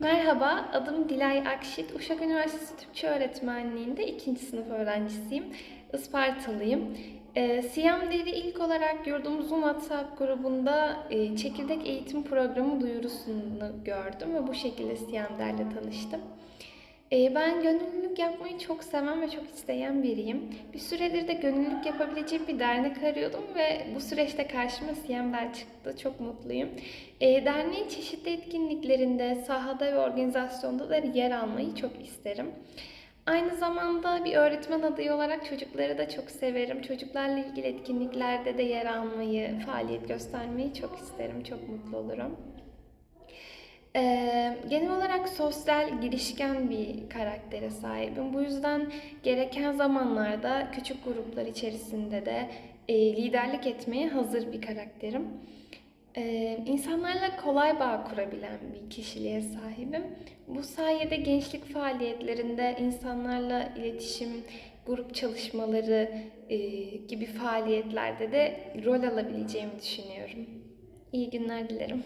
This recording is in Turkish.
Merhaba, adım Dilay Akşit. Uşak Üniversitesi Türkçe Öğretmenliğinde ikinci sınıf öğrencisiyim. Ispartalıyım. Ee, Siyamder'i ilk olarak yurdumuzun WhatsApp grubunda e, çekirdek eğitim programı duyurusunu gördüm ve bu şekilde Siyamder'le tanıştım. Ee, ben gönüllülük yapmayı çok seven ve çok isteyen biriyim. Bir süredir de gönüllülük yapabileceğim bir dernek arıyordum ve bu süreçte karşıma Siyamder çıktı. Çok mutluyum. Ee, derneğin çeşitli etkinliklerinde, sahada ve organizasyonda da yer almayı çok isterim. Aynı zamanda bir öğretmen adayı olarak çocukları da çok severim. Çocuklarla ilgili etkinliklerde de yer almayı, faaliyet göstermeyi çok isterim. Çok mutlu olurum. Ee, genel olarak sosyal, girişken bir karaktere sahibim. Bu yüzden gereken zamanlarda küçük gruplar içerisinde de e, liderlik etmeye hazır bir karakterim. Ee, insanlarla kolay bağ kurabilen bir kişiliğe sahibim. Bu sayede gençlik faaliyetlerinde insanlarla iletişim, grup çalışmaları e, gibi faaliyetlerde de rol alabileceğimi düşünüyorum. İyi günler dilerim.